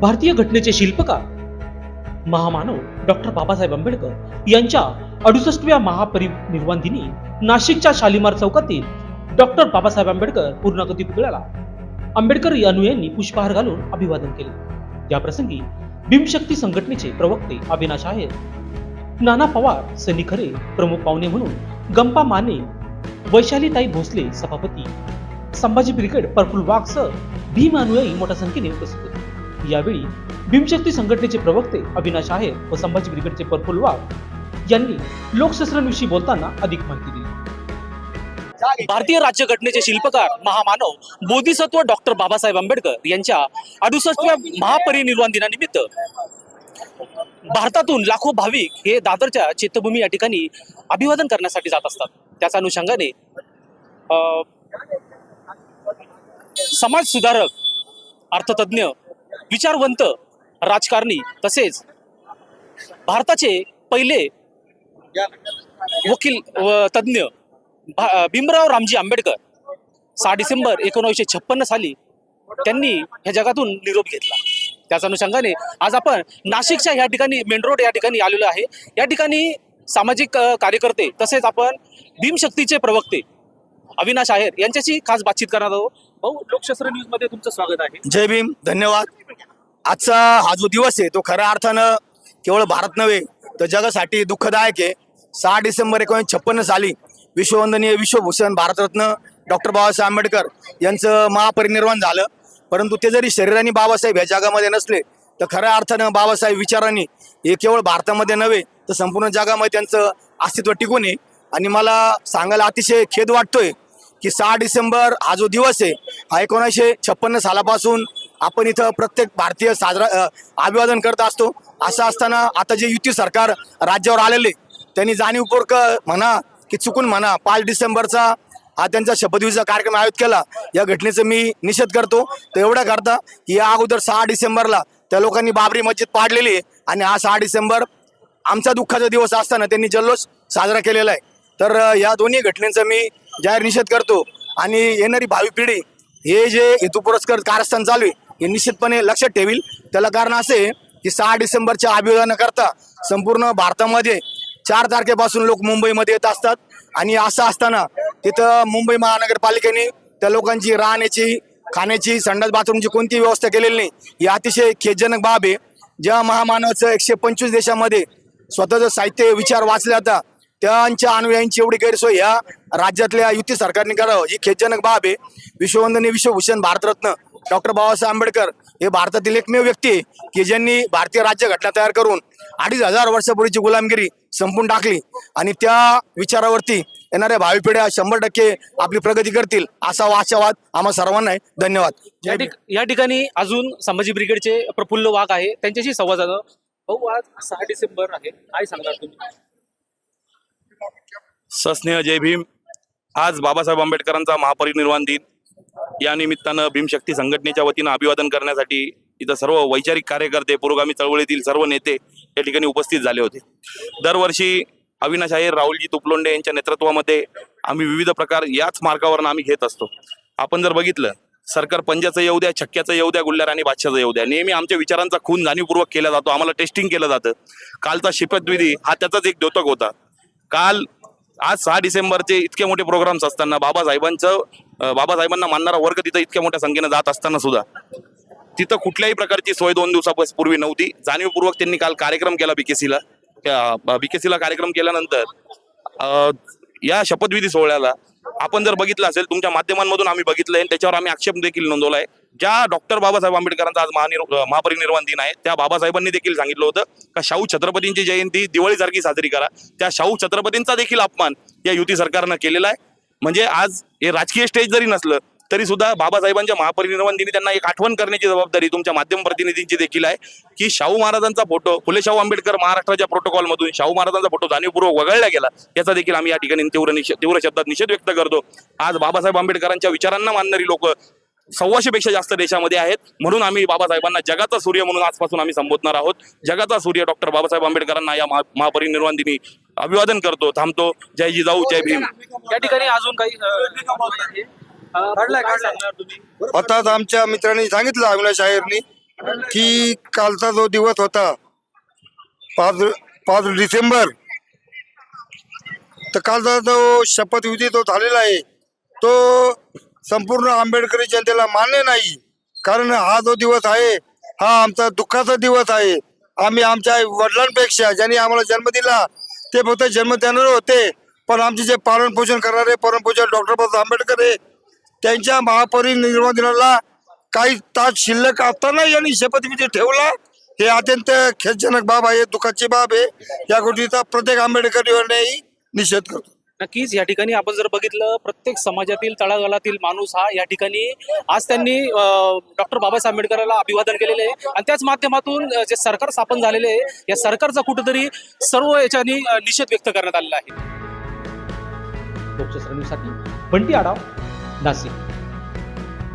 भारतीय घटनेचे शिल्पकार. महामानव डॉक्टर बाबासाहेब आंबेडकर यांच्या अडुसष्टव्या महापरिनिर्वाण दिनी नाशिकच्या शालिमार चौकातील डॉक्टर बाबासाहेब आंबेडकर पूर्णागती पुतळ्याला आंबेडकर यांनी पुष्पहार घालून अभिवादन केले. याप्रसंगी भीमशक्ती संघटनेचे प्रवक्ते अविनाश आहेर नाना पवार सनी खरे प्रमुख पाहुणे म्हणून गंपा माने वैशालीताई भोसले सभापती संभाजी ब्रिगेड परफुल वाघसह भीम अनुयायी मोठ्या संख्येने उपस्थित होते. यावेळी भीमशक्ती संघटनेचे प्रवक्ते अविनाश आहेर व संभाजी ब्रिगेडचे परफुल वाघ यांनी लोकशस्त्रांविषयी बोलताना अधिक माहिती दिली. भारतीय राज्यघटनेचे शिल्पकार महामानव बोधिसत्व डॉक्टर बाबासाहेब आंबेडकर यांच्या अडुसष्टव्या महापरिनिर्वाण दिनानिमित्त भारतातून लाखो भाविक हे दादरच्या चैत्यभूमी या ठिकाणी अभिवादन करण्यासाठी जात असतात. त्याच अनुषंगाने अ, समाज सुधारक अर्थतज्ञ विचारवंत राजकारणी तसेच भारताचे पहिले वकील व तज्ञ भा- भीमराव रामजी आंबेडकर सहा डिसेंबर एकोणीसशे छप्पन्न साली त्यांनी ह्या जगातून निरोप घेतला. त्याच अनुषंगाने आज आपण नाशिकच्या या ठिकाणी मेन रोड या ठिकाणी आलेलो आहे. या ठिकाणी सामाजिक कार्यकर्ते तसेच आपण भीमशक्तीचे प्रवक्ते अविनाश आहेर यांच्याशी खास बातचीत करणार आहोत. भाऊ लोकशास्त्र न्यूजमध्ये तुमचं स्वागत आहे. जय भीम धन्यवाद. आजचा हा जो दिवस आहे तो खऱ्या अर्थानं केवळ भारत नव्हे तर जगासाठी दुःखदायक आहे. सहा डिसेंबर एकोणीसशे छप्पन्न साली विश्ववंदनीय विश्वभूषण भारतरत्न डॉक्टर बाबासाहेब आंबेडकर यांचं महापरिनिर्वाण झालं. परंतु ते जरी शरीराने बाबासाहेब या जगामध्ये नसले तर खऱ्या अर्थानं बाबासाहेब विचारांनी हे केवळ भारतामध्ये नव्हे तर संपूर्ण जगामध्ये त्यांचं अस्तित्व टिकून आहे. आणि मला सांगायला अतिशय खेद वाटतोय की सहा डिसेंबर हा जो दिवस आहे हा एकोणीसशे छप्पन्न सालापासून आपण इथं प्रत्येक भारतीय साजरा अभिवादन करत असतो. असं असताना आता जे युती सरकार राज्यावर आलेले त्यांनी जाणीवपूर्वक म्हणा की चुकून म्हणा पाच डिसेंबरचा हा त्यांचा शपथविधीचा कार्यक्रम आयोजित केला. या घटनेचं मी निषेध करतो. तर एवढ्या करता की या अगोदर सहा डिसेंबरला त्या लोकांनी बाबरी मस्जिद पाडलेली आहे आणि हा सहा डिसेंबर आमचा दुःखाचा दिवस असताना त्यांनी जल्लोष साजरा केलेला आहे. तर या दोन्ही घटनेचं मी जाहीर निषेध करतो. आणि येणारी भावी पिढी हे जे हेतू पुरस्कार कारस्थान चालू आहे हे निश्चितपणे लक्षात ठेवील. त्याला कारण असे आहे की सहा डिसेंबरच्या अभिवादनाकरता संपूर्ण भारतामध्ये चार तारखेपासून लोक मुंबईमध्ये येत असतात. आणि असं असताना तिथं मुंबई महानगरपालिकेने त्या लोकांची राहण्याची खाण्याची संडास बाथरूमची कोणतीही व्यवस्था केलेली नाही. ही अतिशय खेदजनक बाब आहे. ज्या महामानवाचं एकशे पंचवीस देशामध्ये स्वतःचं साहित्य विचार वाचले जाता त्यांच्या अनुयायांची एवढी गैरसोय ह्या राज्यातल्या युती सरकारने करावं. ही खेदजनक बाब आहे. विश्ववंदनीय विश्वभूषण भारतरत्न डॉक्टर बाबासाहेब आंबेडकर हे भारतातील एकमेव व्यक्ती आहे की ज्यांनी भारतीय राज्यघटना तयार करून अडीच हजार वर्षापूर्वीची गुलामगिरी संपून टाकली आणि त्या विचारावरती येणाऱ्या भावी पिढ्या शंभर टक्के आपली प्रगती करतील असा आशावाद आम्हा सर्वांना आहे. धन्यवाद. या ठिकाणी अजून संभाजी ब्रिगेडचे प्रफुल्ल वाघ आहे. त्यांच्याशी संवाद झाला भाऊ आज सहा डिसेंबर आहे. काय सांगणार तुम्ही? सस्नेह जय भीम. आज बाबासाहेब आंबेडकरांचा महापरिनिर्वाण दिन. या निमित्तानं भीमशक्ती संघटनेच्या वतीनं अभिवादन करण्यासाठी इथं सर्व वैचारिक कार्यकर्ते पुरोगामी चळवळीतील सर्व नेते या ठिकाणी उपस्थित झाले होते. दरवर्षी अविनाश आहेर राहुलजी तुपलोंडे यांच्या नेतृत्वामध्ये आम्ही विविध प्रकार याच मार्गावरनं आम्ही घेत असतो. आपण जर बघितलं सरकार पंजाचं येऊ द्या छक्क्याचं येऊ द्या गुल्हार आणि बादशाचं येऊ द्या. नेहमी आमच्या विचारांचा खून जाणीवपूर्वक केला जातो. आम्हाला टेस्टिंग केलं जातं. कालचा शपथविधी हा त्याचाच एक द्योतक होता. काल आज सहा डिसेंबरचे इतके मोठे प्रोग्राम्स असताना बाबासाहेबांचं बाबासाहेबांना मानणारा वर्ग तिथं इतक्या मोठ्या संख्येनं जात असताना सुद्धा. तिथं कुठल्याही प्रकारची सोय दोन दिवसापूर्वी नव्हती. जाणीवपूर्वक त्यांनी काल कार्यक्रम केला बीकेसीला बीकेसीला कार्यक्रम केल्यानंतर अं, या शपथविधी सोहळ्याला आपण जर बघितलं असेल तुमच्या माध्यमांमधून आम्ही बघितलंय आणि त्याच्यावर आम्ही आक्षेप देखील नोंदवलाय. ज्या डॉक्टर बाबासाहेब आंबेडकरांचा आज महानिर महापरिनिर्वाण दिन आहे त्या बाबासाहेबांनी देखील सांगितलं होतं का शाहू छत्रपतींची जयंती दिवाळीसारखी साजरी करा. त्या शाहू छत्रपतींचा देखील अपमान या युती सरकारनं केलेला आहे. म्हणजे आज हे राजकीय स्टेज जरी नसलं तरी सुद्धा बाबासाहेबांच्या महापरिनिर्वाण दिनी त्यांना एक आठवण करण्याची जबाबदारी तुमच्या माध्यम प्रतिनिधींची देखील आहे की शाहू महाराजांचा फोटो फुले शाहू आंबेडकर महाराष्ट्राच्या प्रोटोकॉलमधून शाहू महाराजांचा फोटो जाणीवपूर्वक वगळला गेला याचा देखील आम्ही या ठिकाणी तीव्र निषेध तीव्र शब्दात निषेध व्यक्त करतो. आज बाबासाहेब आंबेडकरांच्या विचारांना मानणारी लोक सव्वाशे पेक्षा जास्त देशामध्ये आहेत. म्हणून आम्ही बाबासाहेबांना जगाचा सूर्य म्हणून आजपासून आम्ही संबोधणार आहोत. जगाचा सूर्य डॉक्टर बाबासाहेब आंबेडकरांना या महा- महापरिनिर्वाण दिनी अभिवादन करतो थांबतो. जय जिजाऊ जय भीम. या ठिकाणी अजून काही अं, अं, काय सांगणार तुम्ही? आता आमच्या मित्रांनी सांगितलं अविनाश आयरनी की कालचा जो दिवस होता पाच पाच डिसेंबर तर कालचा जो शपथविधी जो झालेला आहे तो संपूर्ण आंबेडकरी जनतेला मान्य नाही. कारण हा जो दिवस आहे हा आमचा दुःखाचा दिवस आहे. आम्ही आमच्या वडिलांपेक्षा ज्यांनी आम्हाला जन्म दिला ते फक्त जन्म देणारे होते. पण आमचे जे पालन पोषण करणारे परमपूज्य डॉक्टर बाबासाहेब आंबेडकर आहे त्यांच्या महापरिनिर्वाण दिनाला काही तास शिल्लक असताना यांनी शपथविधी ठेवला. हे अत्यंत खेदजनक बाब आहे दुःखाची बाब आहे. या गोष्टीचा प्रत्येक आंबेडकर निषेध करतो. नक्कीच या ठिकाणी आपण जर बघितलं प्रत्येक समाजातील तळागाळातील माणूस हा या ठिकाणी आज त्यांनी डॉक्टर बाबासाहेब आंबेडकरांना अभिवादन केलेले आहे. आणि त्याच माध्यमातून जे सरकार स्थापन झालेले आहे या सरकारचा कुठेतरी सर्व याच्यानी निषेध व्यक्त करण्यात आलेला आहे. बंटी आडाव नाशिक.